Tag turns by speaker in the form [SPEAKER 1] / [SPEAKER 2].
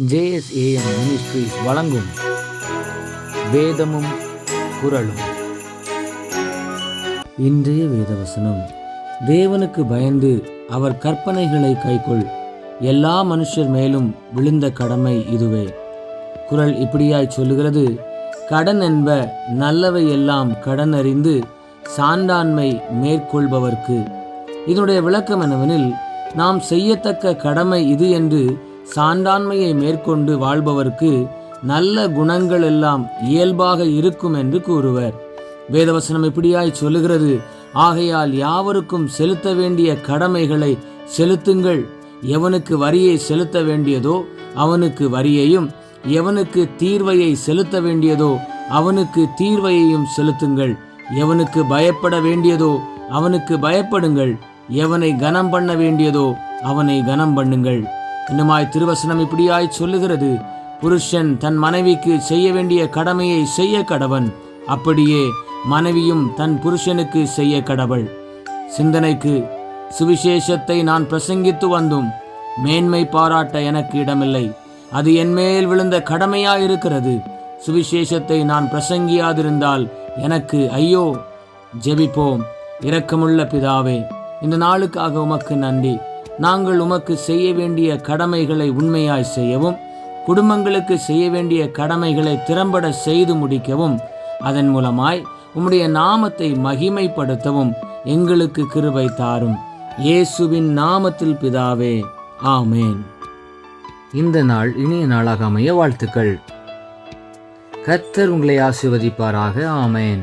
[SPEAKER 1] JSAM ministries வழங்கும் வேதமும் குரலும் இன்றைய வேதவசனம். தேவனுக்கு பயந்து அவர் கற்பனைகளை கைக்கொள். எல்லா மனுஷர் மேலும் விழுந்த கடமை இதுவே. குரல் இப்படியாய் சொல்லுகிறது கடன் என்ப நல்லவை எல்லாம் கடன் அறிந்து சான்றாண்மை மேற்கொள்பவர்க்கு. இதனுடைய விளக்கம் என்னவெனில் நாம் செய்யத்தக்க கடமை இது என்று சான்றாண்மையை மேற்கொண்டு வாழ்பவர்க்கு நல்ல குணங்கள் எல்லாம் இயல்பாக இருக்கும் என்று கூறுவர். வேதவசனம் இப்படியாய் சொல்லுகிறது. ஆகையால் யாவருக்கும் செலுத்த வேண்டிய கடமைகளை செலுத்துங்கள். எவனுக்கு வரியை செலுத்த வேண்டியதோ அவனுக்கு வரியையும் எவனுக்கு தீர்வையை செலுத்த வேண்டியதோ அவனுக்கு தீர்வையையும் செலுத்துங்கள். எவனுக்கு பயப்பட வேண்டியதோ அவனுக்கு பயப்படுங்கள். எவனை கனம் பண்ண வேண்டியதோ அவனை கனம் பண்ணுங்கள் இன்னுமாய் திருவசனம் இப்படியாய் சொல்லுகிறது. புருஷன் தன் மனைவிக்கு செய்ய வேண்டிய கடமையை செய்ய கடவன். அப்படியே மனைவியும் தன் புருஷனுக்கு செய்ய கடவள். சிந்தனைக்கு சுவிசேஷத்தை நான் பிரசங்கித்து வந்தும் மேன்மை பாராட்ட எனக்கு இடமில்லை. அது என்மேல் விழுந்த கடமையாயிருக்கிறது. சுவிசேஷத்தை நான் பிரசங்கியாதிருந்தால் எனக்கு ஐயோ ஜெபிப்போம் இரக்கமுள்ள பிதாவே இந்த நாளுக்காக உமக்கு நன்றி. நாங்கள் உமக்கு செய்ய வேண்டிய கடமைகளை உண்மையாய் செய்யவும் குடும்பங்களுக்கு செய்ய வேண்டிய கடமைகளை திறம்பட செய்து முடிக்கவும் அதன் மூலமாய் உம்முடைய நாமத்தை மகிமைப்படுத்தவும் எங்களுக்கு கிருபை தாரும். இயேசுவின் நாமத்தில் பிதாவே ஆமேன். இந்த நாள் இனிய நாளாக அமைய வாழ்த்துக்கள். கர்த்தர் உங்களை ஆசிர்வதிப்பாராக ஆமேன்.